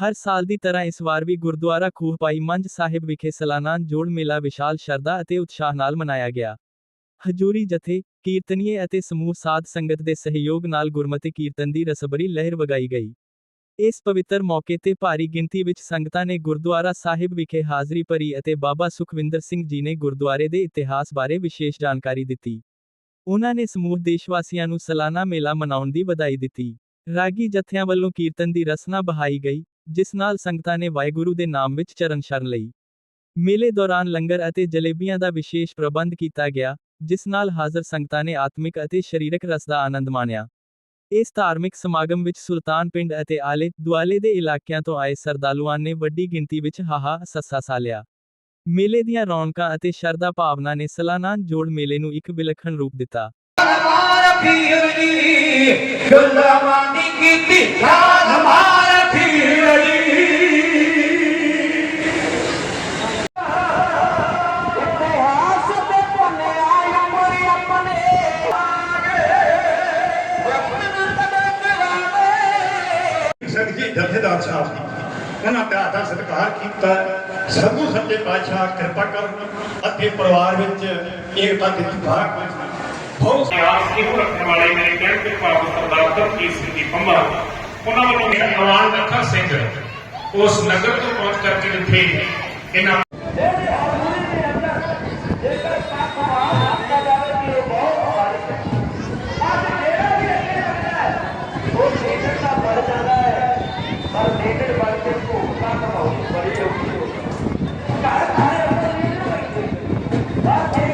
ਹਰ ਸਾਲ ਦੀ ਤਰ੍ਹਾਂ ਇਸ ਵਾਰ ਵੀ ਗੁਰਦੁਆਰਾ ਖੂਹ ਭਾਈ ਮੰਝ ਸਾਹਿਬ ਵਿਖੇ ਸਾਲਾਨਾ ਜੋੜ ਮੇਲਾ ਵਿਸ਼ਾਲ ਸ਼ਰਧਾ ਅਤੇ ਉਤਸ਼ਾਹ ਨਾਲ ਮਨਾਇਆ ਗਿਆ। ਹਜੂਰੀ ਜਥੇ, ਕੀਰਤਨੀਏ ਅਤੇ ਸਮੂਹ ਸਾਧ ਸੰਗਤ ਦੇ ਸਹਿਯੋਗ ਨਾਲ ਗੁਰਮਤਿ ਕੀਰਤਨ ਦੀ ਰਸਬਰੀ ਲਹਿਰ ਵਗਾਈ ਗਈ। ਇਸ ਪਵਿੱਤਰ ਮੌਕੇ ਤੇ ਭਾਰੀ ਗਿਣਤੀ ਵਿੱਚ ਸੰਗਤਾਂ ਨੇ ਗੁਰਦੁਆਰਾ ਸਾਹਿਬ ਵਿਖੇ ਹਾਜ਼ਰੀ ਭਰੀ ਅਤੇ ਬਾਬਾ ਸੁਖਵਿੰਦਰ ਸਿੰਘ ਜੀ ਨੇ ਗੁਰਦੁਆਰੇ ਦੇ ਇਤਿਹਾਸ ਬਾਰੇ ਵਿਸ਼ੇਸ਼ ਜਾਣਕਾਰੀ ਦਿੱਤੀ। ਉਹਨਾਂ ਨੇ ਸਮੂਹ ਦੇਸ਼ਵਾਸੀਆਂ ਨੂੰ ਸਾਲਾਨਾ ਮੇਲਾ ਮਨਾਉਣ ਦੀ ਵਧਾਈ ਦਿੱਤੀ। ਰਾਗੀ ਜਥਿਆਂ ਵੱਲੋਂ ਕੀਰਤਨ ਦੀ ਰਸਨਾ ਬਹਾਈ ਗਈ। ਜਿਸ ਨਾਲ ਸੰਗਤਾਂ ਨੇ ਵਾਹਿਗੁਰੂ ਦੇ ਨਾਮ ਵਿੱਚ ਚਰਨ ਸ਼ਰਨ ਲਈ। ਮੇਲੇ ਦੌਰਾਨ ਲੰਗਰ ਅਤੇ ਜਲੇਬੀਆਂ ਦਾ ਵਿਸ਼ੇਸ਼ ਪ੍ਰਬੰਧ ਕੀਤਾ ਗਿਆ, ਜਿਸ ਨਾਲ ਹਾਜ਼ਰ ਸੰਗਤਾਂ ਨੇ ਆਤਮਿਕ ਅਤੇ ਸਰੀਰਕ ਰਸ ਦਾ ਆਨੰਦ ਮਾਣਿਆ। ਇਸ ਧਾਰਮਿਕ ਸਮਾਗਮ ਵਿੱਚ ਸੁਲਤਾਨ ਪਿੰਡ ਅਤੇ ਆਲੇ ਦੁਆਲੇ ਦੇ ਇਲਾਕਿਆਂ ਤੋਂ ਆਏ ਸਰਦਾਲੂਆਂ ਨੇ ਵੱਡੀ ਗਿਣਤੀ ਵਿੱਚ ਹਾਹਾ ਸੱਸਾ ਸਾਲਿਆ ਮੇਲੇ ਦੀਆਂ ਰੌਣਕਾਂ ਅਤੇ ਸ਼ਰਧਾ ਭਾਵਨਾ ਨੇ ਸਲਾਨਾ ਜੋੜ ਮੇਲੇ ਨੂੰ ਇੱਕ ਵਿਲੱਖਣ ਰੂਪ ਦਿੱਤਾ। ਹਮਾਰਾ ਪੀਰ ਜੀ, ਗੱਲਾਂ ਕੀਤੀ, ਸਾਧ ਹਮਾਰਾ ਜਥੇਦਾਰ ਸਾਹਿਬ ਜੀ, ਉਹਨਾਂ ਪਿਆਰ ਦਾ ਸਤਿਕਾਰ ਕੀਤਾ ਸਭੂ ਸੱਚੇ ਪਾਤਸ਼ਾਹ ਕਿਰਪਾ ਕਰਨ ਅਤੇ ਪਰਿਵਾਰ ਵਿੱਚ ਏਕਤਾ ਦਿੱਤੀ ਭਾਗ ਬਹੁਤ ਇਤਿਹਾਸ ਰੱਖਣ ਵਾਲੇ ਮੇਰੇ ਕਹਿਣ ਦੇ ਭਾਵ ਸਰਦਾਰ ਦਰਜੀਤ ਸਿੰਘ ਜੀ ਪੰਮਾ। ਉਹਨਾਂ ਵੱਲੋਂ ਮੇਰਾ ਨਵਾਨ ਲੱਖਾ ਸਿੰਘ ਉਸ ਨਗਰ ਤੋਂ ਪਹੁੰਚ ਕਰਕੇ ਜਿੱਥੇ ਇਹਨਾਂ ਉਹ ਮੇਰੇ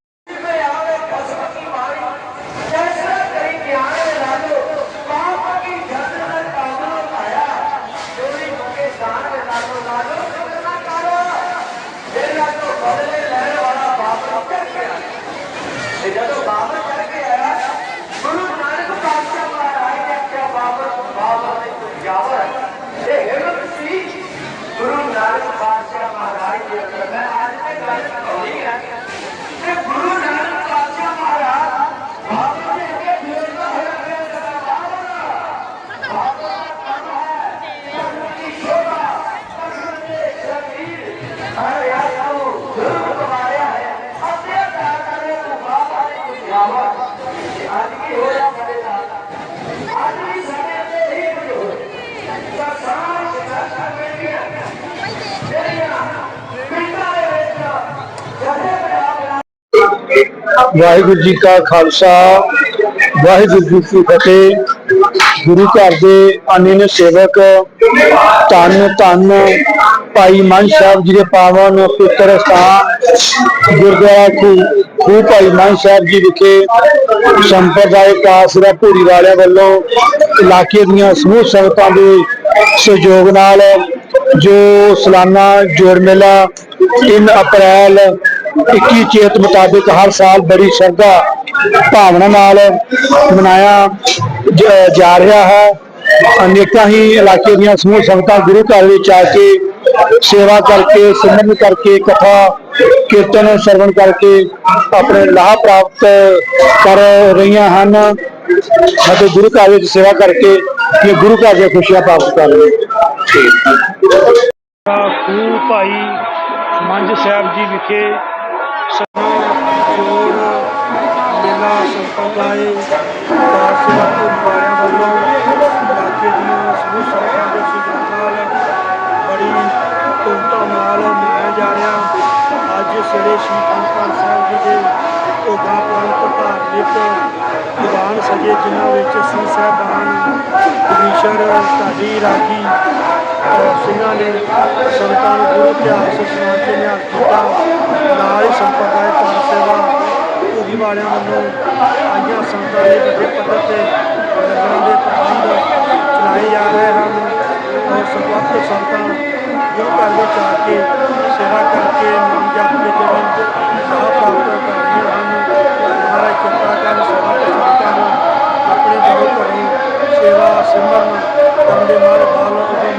ਹਾਜ਼ਰ ਹਨ ਕਦੇ ਜਦੋਂ ਬਾਬਰ ਚੜ ਕੇ ਆਇਆ ਗੁਰੂ ਨਾਨਕ ਪਾਤਸ਼ਾਹ ਮਹਾਰਾਜ ਨੇ ਆਖਿਆ ਬਾਬਰ ਬਾਬਰ ਨੇ ਕੋਈ ਜਾਵਰ ਇਹ ਹਿੰਮਤ ਸੀ ਗੁਰੂ ਨਾਨਕ ਪਾਤਸ਼ਾਹ ਮਹਾਰਾਜ ਦੇ ਅੰਦਰ ਮੈਂ ਅੱਜ ਤੇ ਗੱਲ ਕਰਾਉਣੀ ਹੈ ਕਿ ਗੁਰੂ ਨਾਨਕ ਪਾਤਸ਼ਾਹ ਮਹਾਰਾਜ ਬਾਬਰ ਦੇ ਅੱਗੇ ਬੋਲਦਾ ਹੋਇਆ ਫਿਰ ਜਦਾ ਬਾਬਰ ਬਾਬਰ ਦਾ ਕੰਮ ਹੈ ਧਰਮ ਦੀ ਸ਼ੋਭਾ ਧਰਮ ਦੇ ਸ਼ਰੀਰ ਹਰ ਯਾਰ ਨੂੰ ਜ਼ਰੂਰ ਕਮਾਇਆ ਹੈ ਅੱਤਿਆਚਾਰ ਕਰੇ ਤੂੰ ਬਾਬਾ ਨੇ ਕੋਈ ਜਾਵਰ ਅੱਜ ਕੀ ਹੋਇਆ ਸਾਡੇ ਨਾਲ ਅੱਜ ਵੀ ਸਾਡੇ ਤੇ ਹੀ ਕੁਝ ਹੋਇਆ ਤਾਂ ਸਾਰਾ ਸਿਆਸਾ ਬੈਠੀਆਂ ਜਿਹੜੀਆਂ ਪਿੰਡਾਂ ਦੇ ਵਿੱਚ ਜਥੇ ਬਣਾ ਵਾਹਿਗੁਰੂ ਜੀ ਕਾ ਖਾਲਸਾ, ਵਾਹਿਗੁਰੂ ਜੀ ਕੀ ਫਤਿਹ। ਗੁਰੂ ਘਰ ਦੇ ਅਨਿਨ ਸੇਵਕ ਧੰਨ ਧੰਨ ਭਾਈ ਮਨ ਸਾਹਿਬ ਜੀ ਦੇ ਪਾਵਨ ਪੁੱਤਰ ਸਥਾਨ ਗੁਰਦੁਆਰਾ ਖੂ ਖੂ ਭਾਈ ਮਨ ਸਾਹਿਬ ਜੀ ਵਿਖੇ ਸੰਪਰਦਾਇਕ ਆਸਰਾ ਭੂਰੀ ਵਾਲਿਆਂ ਵੱਲੋਂ ਇਲਾਕੇ ਦੀਆਂ ਸਮੂਹ ਸੰਗਤਾਂ ਦੇ ਸਹਿਯੋਗ ਨਾਲ ਜੋ ਸਾਲਾਨਾ ਜੋੜ ਮੇਲਾ 3 ਅਪ੍ਰੈਲ 21 ਚੇਤ ਮੁਤਾਬਿਕ ਹਰ ਸਾਲ ਬੜੀ ਸ਼ਰਧਾ ਭਾਵਨਾ ਨਾਲ ਮਨਾਇਆ ਜਾ ਰਿਹਾ ਹੈ। ਅਨੇਕਾਂ ਹੀ ਇਲਾਕੇ ਦੀਆਂ ਸਮੂਹ ਸੰਗਤਾਂ ਗੁਰੂ ਘਰ ਵਿੱਚ ਆ ਕੇ ਸੇਵਾ ਕਰਕੇ ਸਿਮਰਨ ਕਰਕੇ, ਕਥਾ, ਕੀਰਤਨ ਸਰਵਣ ਕਰਕੇ ਆਪਣੇ ਲਾਭ ਪ੍ਰਾਪਤ ਕਰ ਰਹੀਆਂ ਹਨ ਅਤੇ ਗੁਰੂ ਘਰ ਵਿੱਚ ਸੇਵਾ ਕਰਕੇ ਇਹ ਗੁਰੂ ਘਰ ਦੀਆਂ ਖੁਸ਼ੀਆਂ ਪ੍ਰਾਪਤ ਕਰ ਰਹੀਆਂ ਖੂਹ ਭਾਈ ਮੰਜ ਸਾਹਿਬ ਜੀ ਵਿਖੇ ਸਭਾ ਜੋੜ ਮੇਲਾ ਸੰਪਰਦਾਇ ਦਾਸਿਆ ਪੁਰਵਾਰਿਆਂ ਵੱਲੋਂ ਇਲਾਕੇ ਦੀਆਂ ਸਮੂਹ ਸੰਗਤਾਂ ਦੇ ਸਹਿਯੋਗ ਨਾਲ ਬੜੀ ਧੂਮਧਾਮ ਨਾਲ ਮਨਾਇਆ ਜਾ ਰਿਹਾ ਅੱਜ ਸਵੇਰੇ ਸ਼੍ਰੀ ਅਨੰਦਪੁਰ ਸਾਹਿਬ ਜੀ ਦੇ ਭੋਗਾਂ ਪ੍ਰੰਤ ਧਾਰਮਿਕ ਦੀਵਾਨ ਸਜੇ ਜਿਨ੍ਹਾਂ ਵਿੱਚ ਸਿੰਘ ਸਾਹਿਬਾਨ ਕਮਿਸ਼ਨਰ ਢਾਡੀ ਰਾਗੀ ਅਹ ਸਿੰਘਾਂ ਨੇ ਸੰਤਾਂ ਨੂੰ ਗੁਰੂ ਇਤਿਹਾਸ ਸੁਣਾ ਕੇ ਨਿਹਾਲ ਕੀਤਾ ਨਾਲ ਹੀ ਸੇਵਾ ਭੋਗੀ ਵਾਲਿਆਂ ਵੱਲੋਂ ਆਈਆਂ ਸੰਗਤਾਂ ਦੇ ਵੱਡੇ ਪੱਧਰ ਤੇ ਲੰਗਰਾਂ ਦੇ ਪ੍ਰਬੰਧ ਚਲਾਏ ਜਾ ਰਹੇ ਹਨ। ਔਰ ਸਰਬੱਤ ਸੰਗਤਾਂ ਜੋ ਘਰ ਵਿੱਚ ਆ ਕੇ ਸੇਵਾ ਕਰਕੇ ਨਾਮ ਜਪ ਦੇ ਜੀਵਨ ਸਾਹ ਪ੍ਰਾਪਤ ਕਰ ਰਹੀਆਂ ਹਨ। ਮਹਾਰਾਜ ਕਿਰਪਾ ਕਰਨ ਸਰਬੱਤ ਸੰਗਤਾਂ ਨੂੰ ਆਪਣੇ ਬਹੁਤ ਘਰ ਸੇਵਾ ਸਿਮਰਨ ਕਰਨ ਦੇ ਮਾਰਗ ਹਾਲ ਉਦਮ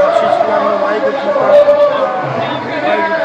ਬਖਸ਼ਿਸ਼ ਕਰਨ, ਵਾਹਿਗੁਰੂ ਜੀ ਦਾ ਵਾਹਿਗੁਰੂ